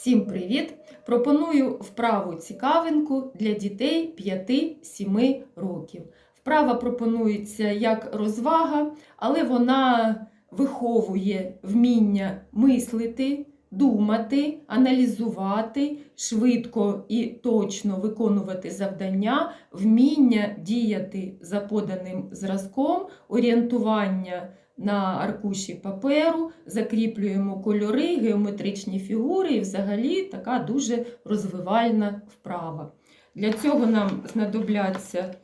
Всім привіт! Пропоную вправу цікавинку для дітей 5-7 років. Вправа пропонується як розвага, але вона виховує вміння мислити, думати, аналізувати, швидко і точно виконувати завдання, вміння діяти за поданим зразком, орієнтування на аркуші паперу, закріплюємо кольори, геометричні фігури і взагалі така дуже розвивальна вправа. Для цього нам знадобляться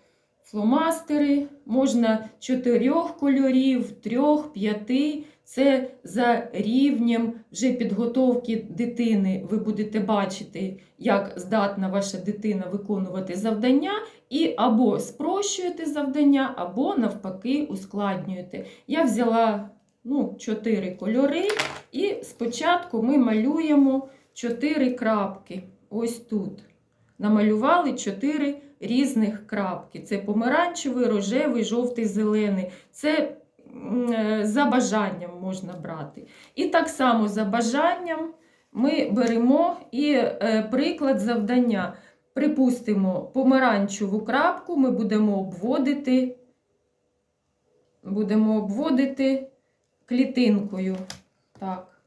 фломастери, можна чотирьох кольорів, трьох, п'яти. Це за рівнем вже підготовки дитини. Ви будете бачити, як здатна ваша дитина виконувати завдання, і або спрощуєте завдання, або навпаки ускладнюєте. Я взяла ну, 4 кольори, і спочатку ми малюємо 4 крапки. Ось тут. Намалювали 4 різних крапки. Це помаранчевий, рожевий, жовтий, зелений. Це е, за бажанням можна брати. І так само за бажанням ми беремо і е, приклад завдання. Припустимо, помаранчеву крапку ми будемо обводити, будемо обводити клітинкою. Так.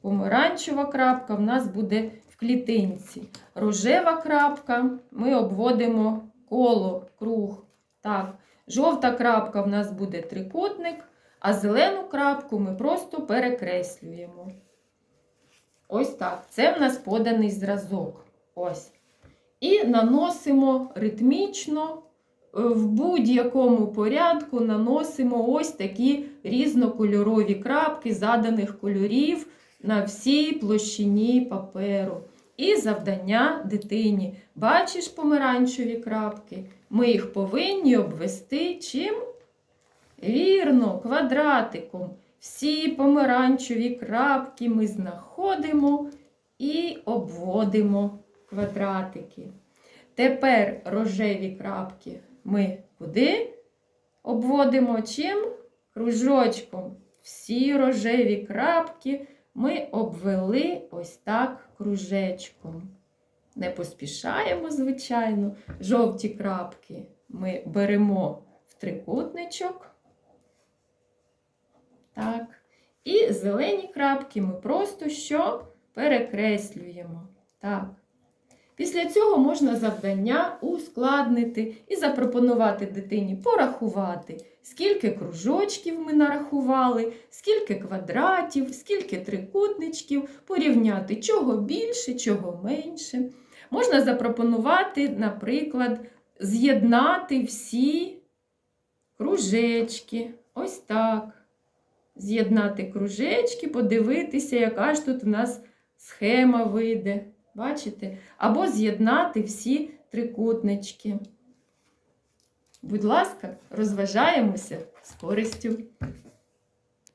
Помаранчева крапка в нас буде клітинці. Рожева крапка ми обводимо коло, круг. Так. Жовта крапка в нас буде трикутник, а зелену крапку ми просто перекреслюємо. Ось так. Це в нас поданий зразок. Ось. І наносимо ритмічно, е, в будь-якому порядку наносимо ось такі різнокольорові крапки заданих кольорів на всій площині паперу. І завдання дитині. Бачиш помаранчеві крапки? Ми їх повинні обвести чим? Вірно, квадратиком. Всі помаранчеві крапки ми знаходимо і обводимо квадратики. Тепер рожеві крапки ми куди обводимо чим? Кружочком. Всі рожеві крапки ми обвели ось так кружечком. Не поспішаємо, звичайно. Жовті крапки ми беремо в трикутничок. Так. І зелені крапки ми просто що перекреслюємо. Так. Після цього можна завдання ускладнити і запропонувати дитині порахувати, скільки кружочків ми нарахували, скільки квадратів, скільки трикутничків, порівняти, чого більше, чого менше. Можна запропонувати, наприклад, з'єднати всі кружечки. Ось так. З'єднати кружечки, подивитися, яка ж тут у нас схема вийде. Бачите? Або з'єднати всі трикутнички. Будь ласка, розважаємося з користю.